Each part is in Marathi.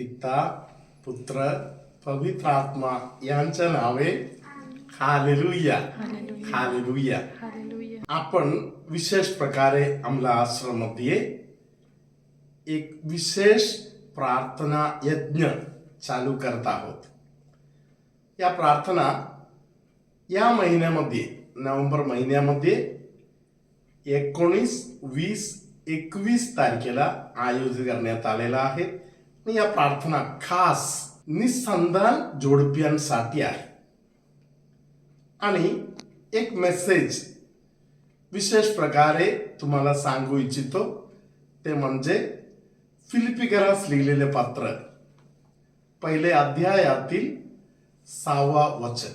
पिता पुत्र पवित्र आत्मा यांच्या नावे हालेलुया. हालेलुया. आपण विशेष प्रकारे आमला आश्रममध्ये एक विशेष प्रार्थना यज्ञ चालू करत आहोत. या प्रार्थना या महिन्यामध्ये नोव्हेंबर महिन्यामध्ये एकोणीस वीस एकवीस तारखेला आयोजित करण्यात आलेला आहे. आणि या प्रार्थना खास निसंधान जोडप्यांसाठी आहे. आणि एक मेसेज विशेष प्रकारे तुम्हाला सांगू इच्छितो ते म्हणजे फिलिपिकरास लिहिलेले पात्र पहिले अध्यायातील सहावा वचन.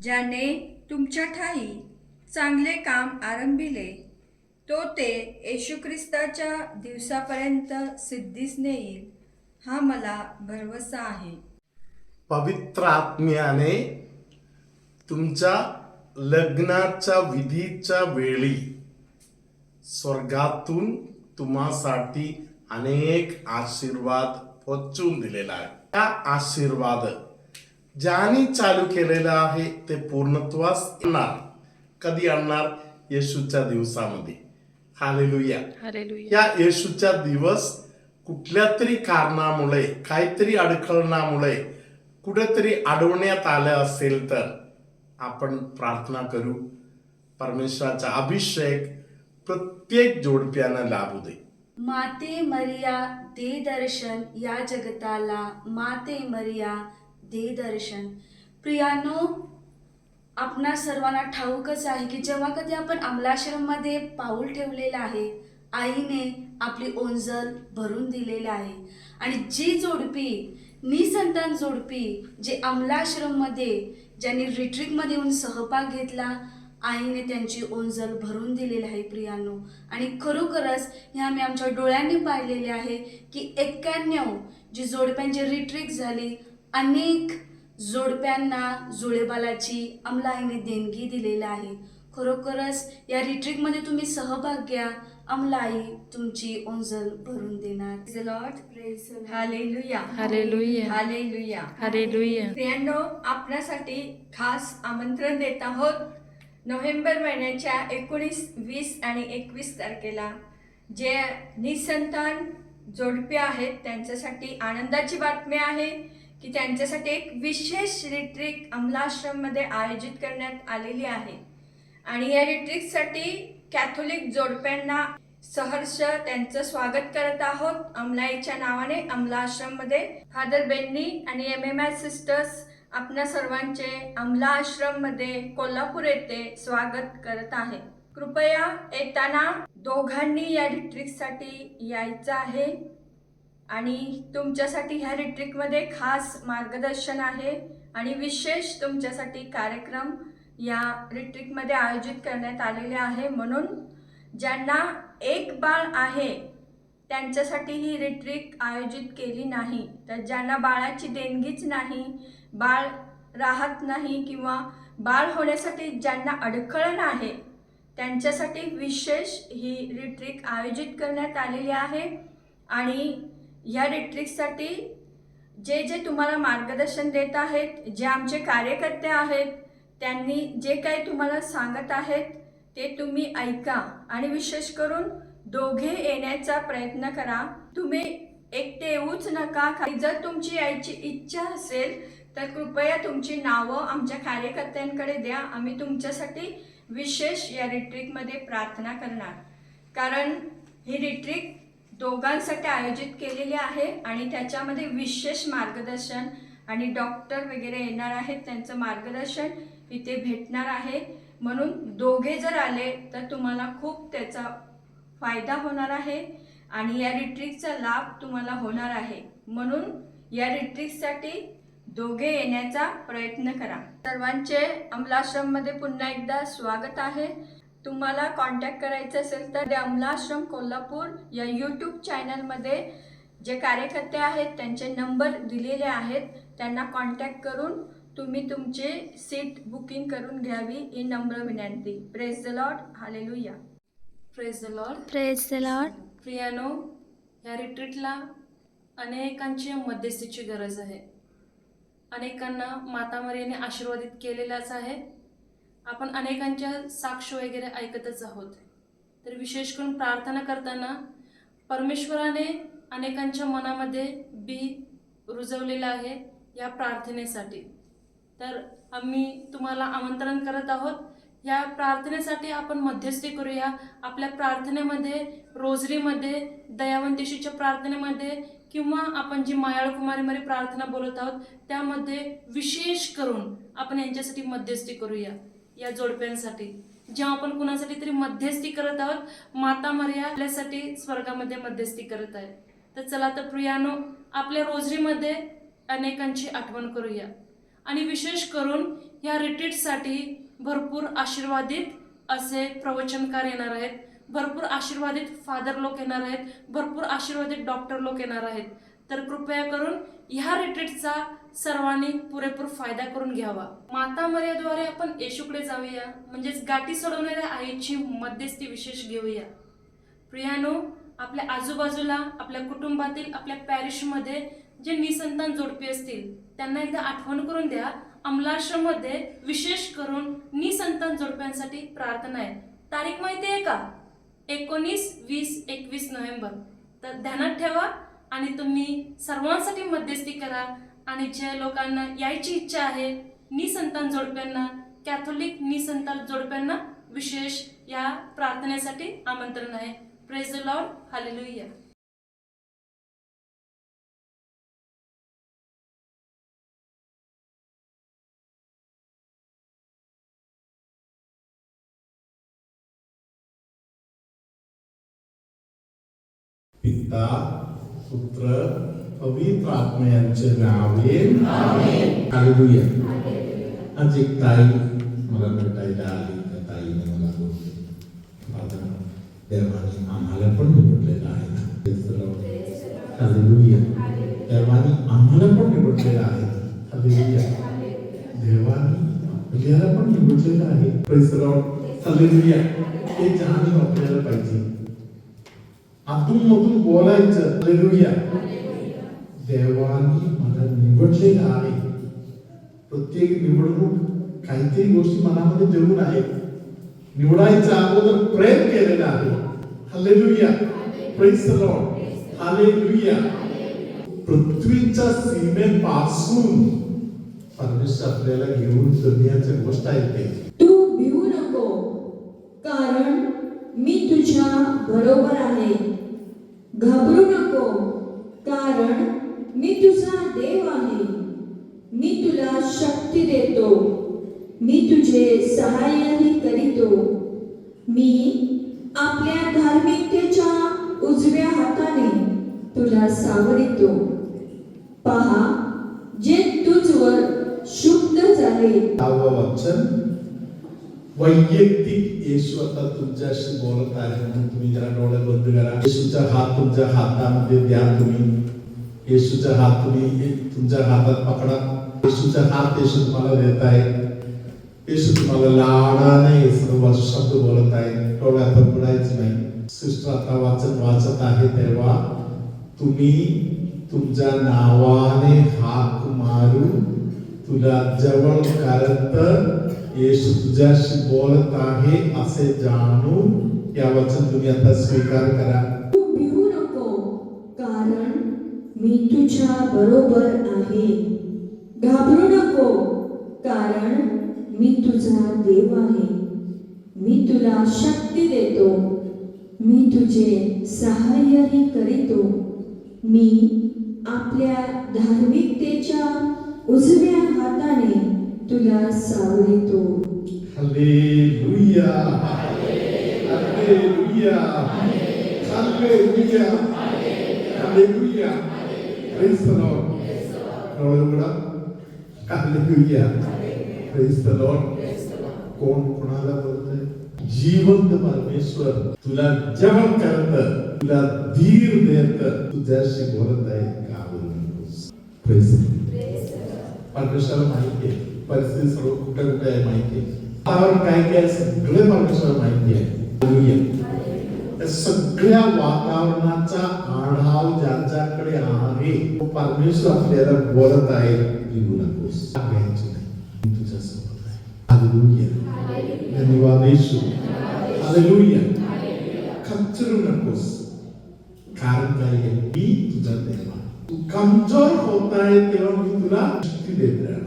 ज्याने तुमच्या ठाई चांगले काम आरंभिले तो ते येशू ख्रिस्ताच्या दिवसापर्यंत सिद्धीस नेईल. हा मला भरवसा आहे. पवित्र आत्म्याने तुमच्या लग्नाच्या विधीच्या वेळी स्वर्गातून तुम्हासाठी अनेक आशीर्वाद पोचवून दिलेला आहे. त्या आशीर्वाद ज्याने चालू केलेला आहे ते पूर्णत्वास येणार. कधी आणणार? येशूच्या दिवसामध्ये. हालेलुया. हालेलुया. या येशूचा दिवस कुठल्या तरी कारणामुळे काहीतरी अडखळणामुळे कुठेतरी अडवण्यात आलं असेल तर आपण प्रार्थना करू. परमेश्वराचा अभिषेक प्रत्येक जोडप्यानं लाभू दे. माते मरिया दे दर्शन या जगताला. माते मरिया दे दर्शन. प्रियानो आपणा सर्वांना ठाऊकच आहे की जेव्हा कधी आपण अमलाश्रममध्ये पाऊल ठेवलेलं आहे आईने आपली ओंजल भरून दिलेलं आहे. आणि जी जोडपी निसंतान जोडपी जे अमलाश्रममध्ये ज्यांनी रिट्रीटमध्ये येऊन सहभाग घेतला आईने त्यांची ओंजल भरून दिलेली आहे प्रियानो. आणि खरोखरच हे आम्ही आमच्या डोळ्यांनी पाहिलेले आहे की एक्क्याण्णव जी जोडप्यांची रिट्रीट झाली अनेक जोडप्यांना जुळेबालाची अमलाईने देणगी दिलेली आहे. खरोखरच या रिट्रीटमध्ये तुम्ही सहभाग घ्या. अमलाई तुमची ओंजल भरून देणार. Lord hallelujah hallelujah hallelujah hallelujah प्रियांनो आपल्यासाठी खास आमंत्रण देत आहोत. नोव्हेंबर महिन्याच्या एकोणीस वीस आणि एकवीस तारखेला जे निसंतान जोडपे आहेत त्यांच्यासाठी आनंदाची बातमी आहे की त्यांच्यासाठी एक विशेष रिट्रीट अमलाश्रममध्ये आयोजित करण्यात आलेली आहे. आणि या रिट्रीटसाठी कॅथोलिक जोडप्यांना सहर्ष त्यांचं स्वागत करत आहोत. अमलाईच्या नावाने अमला आश्रममध्ये फादर बेन्नी आणि एम एम आय सिस्टर्स आपल्या सर्वांचे अमला आश्रममध्ये कोल्हापूर येथे स्वागत करत आहे. कृपया येताना दोघांनी या रिट्रिकसाठी यायचं आहे. आणि तुमच्यासाठी ह्या रिट्रिकमध्ये खास मार्गदर्शन आहे. आणि विशेष तुमच्यासाठी कार्यक्रम या रिट्रीटमध्ये आयोजित करण्यात आलेले आहे. म्हणून ज्यांना एक बाळ आहे त्यांच्यासाठी ही रिट्रीट आयोजित केली नाही. तर ज्यांना बाळाची देणगीच नाही बाळ राहत नाही किंवा बाळ होण्यासाठी ज्यांना अडखळण आहे त्यांच्यासाठी विशेष ही रिट्रीट आयोजित करण्यात आलेली आहे. आणि ह्या रिट्रीटसाठी जे जे तुम्हाला मार्गदर्शन देत आहेत जे आमचे कार्यकर्ते आहेत त्यांनी जे काही तुम्हाला सांगत आहेत ते तुम्ही ऐका. आणि विशेष करून दोघे येण्याचा प्रयत्न करा. तुम्ही एकटे येऊच नका. जर तुमची यायची इच्छा असेल तर कृपया तुमची नावं आमच्या कार्यकर्त्यांकडे द्या. आम्ही तुमच्यासाठी विशेष या रिट्रीटमध्ये प्रार्थना करणार. कारण ही रिट्रीट दोघांसाठी आयोजित केलेली आहे आणि त्याच्यामध्ये विशेष मार्गदर्शन आणि डॉक्टर वगैरे येणार आहेत त्यांचं मार्गदर्शन इथे भेटणार आहे. म्हणून दोघे जर आले तर तुम्हाला खूप त्याचा फायदा होणार आहे आणि या रिट्रीटचा लाभ तुम्हाला होणार आहे. म्हणून या रिट्रीटसाठी दोघे येण्याचा प्रयत्न करा. सर्वांचे अमलाश्रममध्ये पुन्हा एकदा स्वागत आहे. तुम्हाला कॉन्टॅक्ट करायचं असेल तर ते अमलाश्रम कोल्हापूर या यूट्यूब चॅनलमध्ये जे कार्यकर्ते आहेत त्यांचे नंबर दिलेले आहेत. त्यांना कॉन्टॅक्ट करून तुम्ही तुमचे सीट बुकिंग करून घ्यावी ही नम्र विनंती. Praise the Lord hallelujah praise the Lord praise the Lord प्रियानो या रिट्रीटला अनेकांची मध्यस्थीची गरज आहे. अनेकांना माता मरियाने आशीर्वादित केलेलाच आहे. आपण अनेकांच्या साक्ष वगैरे ऐकतच आहोत. तर विशेष करून प्रार्थना करताना परमेश्वराने अनेकांच्या मनामध्ये बी रुजवलेलं आहे या प्रार्थनेसाठी. तर आम्ही तुम्हाला आमंत्रण करत आहोत. या प्रार्थनेसाठी आपण मध्यस्थी करूया. आपल्या प्रार्थनेमध्ये रोजरीमध्ये दयावंतेशीच्या प्रार्थनेमध्ये किंवा आपण जी मायाळ कुमारीमध्ये प्रार्थना बोलत आहोत त्यामध्ये विशेष करून आपण यांच्यासाठी मध्यस्थी करूया. या जोडप्यांसाठी. जेव्हा आपण कुणासाठी तरी मध्यस्थी करत आहोत माता मर्या आपल्यासाठी स्वर्गामध्ये मध्यस्थी करत आहे. तर चला तर प्रियानो आपल्या रोजरीमध्ये अनेकांची आठवण करूया. आणि विशेष करून या रिट्रीटसाठी भरपूर आशीर्वादित असे प्रवचनकार येणार आहेत. भरपूर आशीर्वादित फादर लोक येणार आहेत. भरपूर आशीर्वादित डॉक्टर लोक येणार आहेत. तर कृपया करून ह्या रिट्रीटचा सर्वांनी पुरेपूर फायदा करून घ्यावा. माता मर्याद्वारे आपण येशूकडे जाऊया. म्हणजेच गाठी सोडवणाऱ्या आईची मध्यस्थी विशेष घेऊया. प्रियानो आपल्या आजूबाजूला आपल्या कुटुंबातील आपल्या पॅरिशमध्ये जे निसंतान जोडपी असतील त्यांना एकदा आठवण करून द्या. अमलाश्रममध्ये विशेष करून निसंतान जोडप्यांसाठी प्रार्थना आहे. तारीख माहिती आहे का? एकोणीस वीस एकवीस नोव्हेंबर. तर ध्यानात ठेवा आणि तुम्ही सर्वांसाठी मध्यस्थी करा. आणि ज्या लोकांना यायची इच्छा आहे निसंतान जोडप्यांना कॅथोलिक निसंतान जोडप्यांना विशेष या प्रार्थनेसाठी आमंत्रण आहे. प्रेज द लॉर्ड हालेलुया पिता पुत्र पवित्र आत्मा यांचे नावे हालेलुया आज एक ताई मला भेटायला आली त्या ताईने मला बोलली "दादा, देवाने आम्हाला पण निवडलेलं आहे ना हालेलुया. देवाने आम्हाला पण निवडलेलं आहे. हालेलुया. देवाने आपल्याला पण निवडलेलं आहे. Lord. हालेलुया. हे जाणीव आपल्याला पाहिजे. आतून मधून बोलायचं. हालेलुया देवानी मला निवडलेलं आहे. प्रत्येक निवडणूक काहीतरी गोष्टी मनामध्ये जरूर आहेत निवडायचा अगोदर प्रेम केलेला आहे. Hallelujah praise the Lord hallelujah पृथ्वीच्या सीमेपासून परमेश्वर आपल्याला घेऊन दुनियाच्या गोष्ट आहे तू. भिवू नको कारण मी तुझ्या बरोबर आहे. घाबरू नको. कारण मी तुझा देव आहे. मी तुला शक्ती देतो. मी तुझे सहाय्यही करीतो. मी आपल्या धार्मिकतेच्या उजव्या हाताने तुला सावरितो. पहा जे तुझवर शुद्ध झाले. वचन वैयक्तिक येशू आता तुमच्याशी बोलत आहे म्हणून तुम्ही जरा डोळे बंद करा. येशूचा हात तुमच्या हातामध्ये द्या तुम्ही. येशूचा हात तुम्ही ये- तुमच्या हातात पकडा. येशूचा हात येशू तुम्हाला देत आहे. येशू तुम्हाला लाडाने सर्व शब्द बोलत आहे. डोळ्यात पडायचं नाही. सिस्टर आता वाचत वाचत आहे तेव्हा तुम्ही तुमच्या नावाने हाक मारून तुला जवळ करत येशू तुझ्याशी बोलत आहे असे जाणून या वचन तुम्ही आता स्वीकार करा तू भिवू नको कारण मी तुझ्या बरोबर आहे घाबरू नको कारण मी तुझा देव आहे मी तुला शक्ती देतो मी तुझे सहाय्यही करीतो मी आपल्या धार्मिकतेच्या उजव्या तुला सावरितो. Hallelujah. Hallelujah. Hallelujah. Hallelujah. Praise the Lord डोळे उघडा हालेलुया. प्रेज द लॉर्ड कोण कोणाला बोलतोय? जिवंत परमेश्वर तुला जवळ करत तुला धीर देत तुझ्याशी बोलत आहे का प्रेज परमेश्वराला माहिती आहे. परिस्थिती सर्व कुठं कुठे आहे माहिती आहे वातावरण काय काय आहे सगळे परमेश्वर माहिती आहे सगळ्या वातावरणाचा आढाव ज्यांच्याकडे आहे तो परमेश्वर आपल्याला बोलत आहे लिहू नकोस घ्यायची नाही मी तुझ्या सोबत आहे हालेलुया धन्यवाद येशू हालेलुया खचरू नकोस कारण काय आहे मी तुझा देवा तू कमजोर होत आहे तेव्हा मी तुला शक्ती देत राहणार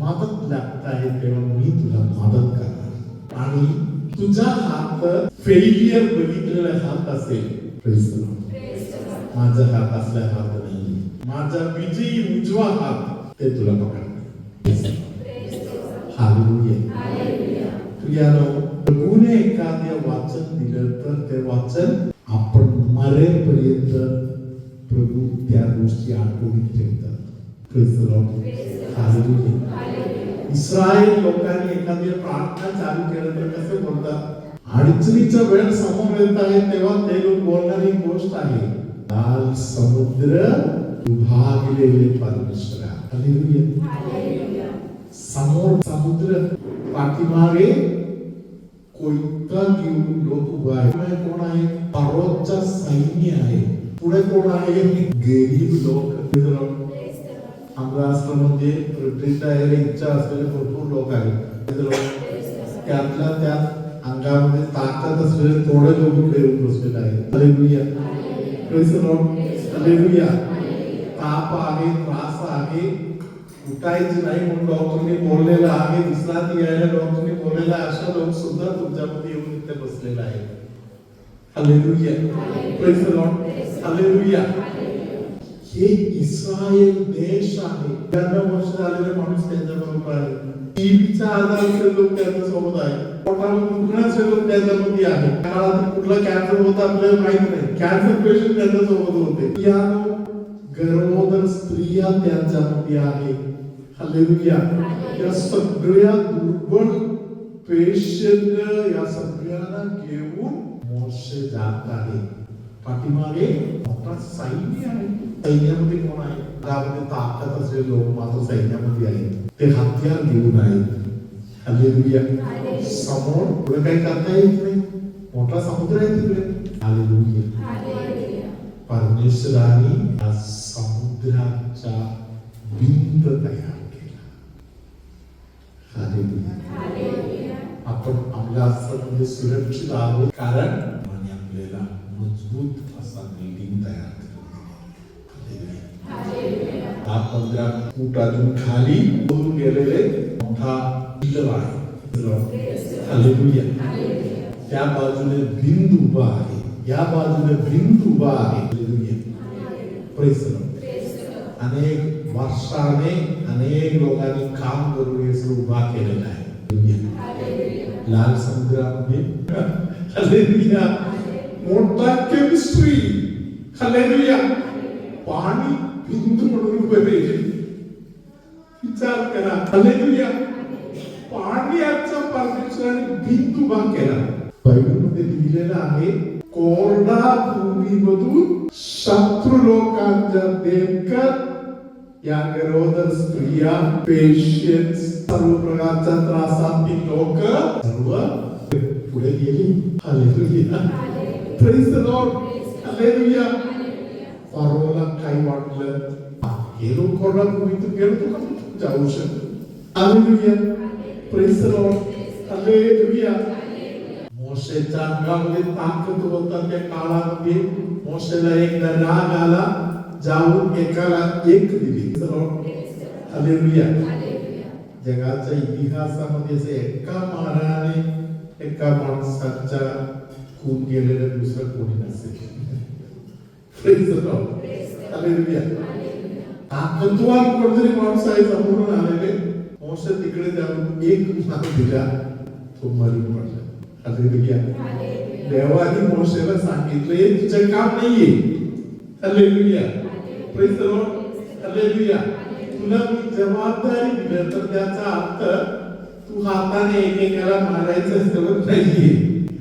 मदत लागत आहे तेव्हा मी तुला मदत करणार आणि तुझा हात फेलियर बघितलेला हात असेल Praise the Lord. माझा हात असल्या हात नाही माझा विजयी उजवा हात ते तुला पकडणार हालेलुया प्रियानो प्रभूने एखाद्या वाचन दिलं तर ते वाचन आपण मरेपर्यंत प्रभू त्या गोष्टी आठवणीत ठेवतात. इस्रायल लोकांनी एखादी प्रार्थना चालू केलं तर कसे बोलतात अडचणीचा वेळ समोर येत आहे तेव्हा ते लोक बोलणारी गोष्ट आहे लाल समुद्र विभागलेले परमेश्वरा. समोर समुद्र पाठीमागे कोयता घेऊन लोक उभा आहे कोण आहे पर्वतचा सैन्य आहे पुढे कोण आहे? गरीब लोक. आमच्या आश्रम म्हणजे यायला असलेले भरपूर लोक आहेत. त्यातल्या त्यात अंगामध्ये ताकद असलेले थोडे लोक इकडे येऊन बसलेले आहेत. हालेलुया. Praise ताप आहे त्रास आहे. उठायचं नाही म्हणून डॉक्टरने बोललेलं आहे. विश्रांती घ्यायला डॉक्टरने बोललेलं आहे. अशा लोक सुद्धा तुमच्यामध्ये येऊन इथे बसलेला आहे hallelujah Praise the Lord. Hallelujah हे इस्रायल देश आहे त्यांना वर्ष झालेले माणूस त्यांच्या बरोबर आहे टीव्हीचा आजार असलेले लोक त्यांच्यासोबत आहे पोटामध्ये दुखण्याचे लोक त्यांच्यामध्ये आहे काळात कुठला कॅन्सर होता आपल्याला माहीत नाही कॅन्सर पेशंट त्यांच्यासोबत होते या गर्भोदर स्त्रिया त्यांच्यामध्ये आहे हालेलुया या सगळ्या दुर्बळ पेशंट या सगळ्यांना घेऊन मोर्चे जात आहे पाठीमागे मोठा सैन्य आहे सैन्यामध्ये कोण आहे त्यामध्ये ताकद असलेले लोक मात्र सैन्यामध्ये आहेत ते हत्यार घेऊन आहेत हालेलुया समोर पुढे काही करता येत नाही मोठा समुद्र आहे तिकडे हालेलुया परमेश्वराने या समुद्राचा बिंद तयार केला हालेलुया आपण आपल्या म्हणजे सुरक्षित आहोत. कारण आणि आपल्याला मजबूत असा बिल्डिंग तयार हा पंधरा फूट अजून खाली होऊन गेलेले मोठा पिलर आहे. त्या बाजूने भिंत उभा आहे. या बाजूने भिंत उभा आहे. अनेक वर्षाने अनेक लोकांनी काम करून हे उभा केलेलं आहे. Hallelujah. लाल समुद्रामध्ये हालेलुया मोठा केमिस्ट्री हालेलुया पाणी बिंदू म्हणून उभे राहिले. विचार करा हालेलुया पाण्याचा परमेश्वराने बिंदू उभा केला बायबलमध्ये लिहिलेलं आहे कोरडा भूमीमधून शत्रू लोकांच्या देवकर या गरोदर स्त्रिया पेशन्स सर्व प्रकारच्या त्रासातील लोक सर्व पुढे गेली hallelujah praise the Lord hallelujah फारोला काही वाटलं "हा, हे लोक कोरडा भूमीतून गेलो तो का जाऊ शकतो hallelujah praise the Lord hallelujah मोशेच्या अंगामध्ये ताकद होता त्या काळामध्ये मोशेला एकदा राग आला जाऊन एकाला एक दिली. हालेलुया जगाच्या इतिहासामध्ये असे एका माराने एका माणसाच्या खून गेलेलं दुसरं कोणी नसेल. ताकदवान कोणतरी माणूस आहे समोरून आलेले. मोशे तिकडे जाऊन एक मार दिला. तो मरून पडला. हालेलुया देवाने मोशेला सांगितलं हे तुझं काम नाहीये. Hallelujah praise the Lord hallelujah तुला मी जबाबदारी दिलं. तर त्याचा अर्थ तू हाताने एकेकाला मारायचं असतं नाहीये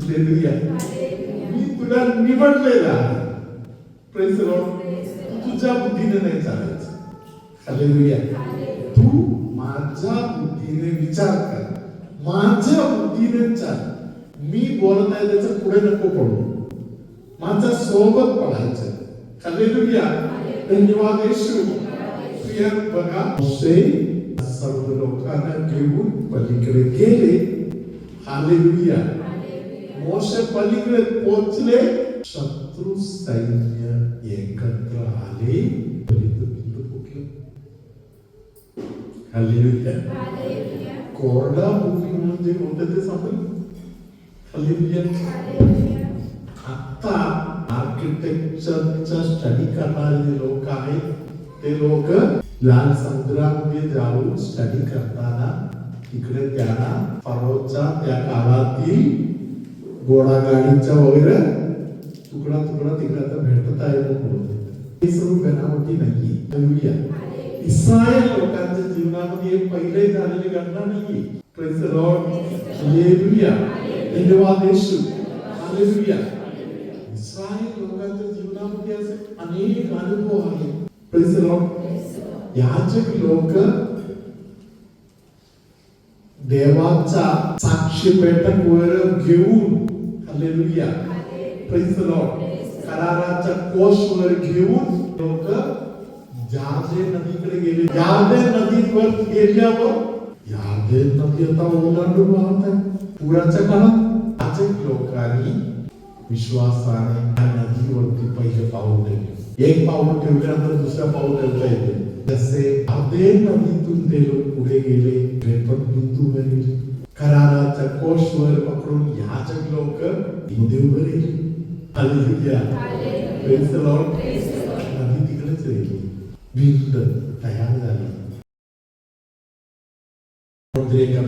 हालेलुया मी तुला निवडलेला आहे. लॉर्ड तुझ्या बुद्धीने नाही चालायचं. हालेलुया तू माझ्या बुद्धीने विचार कर. माझ्या बुद्धीने चाल. मी बोलत आहे त्याचं पुढे नको पडू. माझ्या सोबत पडायचं हालेलुया धन्यवाद येशू प्रिय बघा मोसे सर्व लोकांना घेऊन पलीकडे गेले हालेलुया मोसे पलीकडे पोहोचले शत्रू सैन्य एकत्र आले बलित बिंदू फुटलं हालेलुया कोरडा भूमी म्हणजे होतं ते सांगू हालेलुया आता आर्किटेक्चरचा स्टडी करणारे लोक आहेत. ते लोक लाल समुद्रामध्ये जाऊन स्टडी करताना तिकडे त्यांना फरोजचा त्या काळातील घोडागाडीच्या वगैरे तुकडा तुकडा तिकडे आता भेटत आहे हे सर्व बनावटी नाही इस्रायल लोकांच्या जीवनामध्ये पहिले झालेली घटना नाही प्रेस लॉर्ड हालेलुया धन्यवाद येशू. हालेलुया असे अनेक अनुभव आहेत प्रेज लॉर्ड याचक लोक देवाचा साक्षी बैठक वर घेऊन हालेलुया प्रेज लॉर्ड कराराचा कोश वर घेऊन लोक जादे नदीकडे गेले जादे नदीवर गेल्यावर यादे नदी आता ओलांडून वाहत आहे पुराच्या काळात याचक लोकांनी विश्वासाने त्या नदीवरती पहिले पाऊल ठेवले. एक पाऊल ठेवल्यानंतर दुसऱ्या पाऊल ठेवता येते जसे अर्धे नदीतून ते लोक पुढे गेले पण बिंदू गेले. कराराच्या कोशवर पकडून याचक लोक the Lord. नदी तिकडेच राहिली. भिंत तयार झाली. एका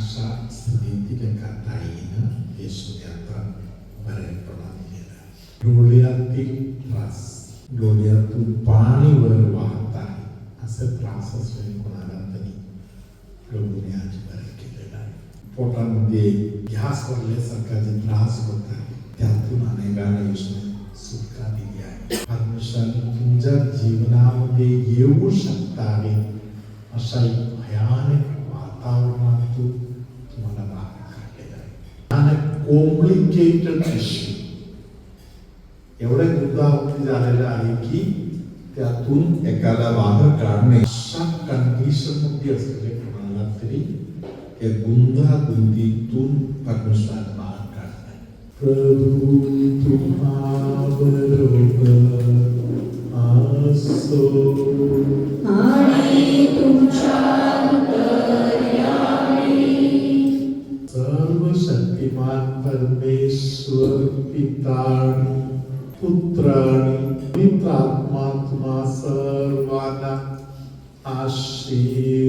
अशा स्थितीत एका ताईनं येशूने आता बरेपणा दिलेला डोळ्यातील त्रास डोळ्यातून पाणी वर वाहत आहे असं त्रास असलेले कोणाला तरी प्रभूने आज बरे केलेला आहे पोटामध्ये गॅस भरल्यासारखा जे त्रास होत आहे त्यातून अनेकांना येशूने सुटका दिली आहे परमेश्वर तुमच्या जीवनामध्ये येऊ शकणारे अशा एक भयानक वातावरणातून आणि कॉम्प्लिकेटेड इश्यू एवढे गुंतागुंती झालेलं आहे की त्यातून एकाला बाहेर काढणे अशा कंडिशनमध्ये असलेले कोणाला तरी या गुंतागुंतीतून परमेश्वर बाहेर काढताय प्रभू तुम्हा बरोबर असो परमेश्वर पिताणी पुत्राणी पवित्रात्मा तुम्हा सर्वांना आशीर्वाद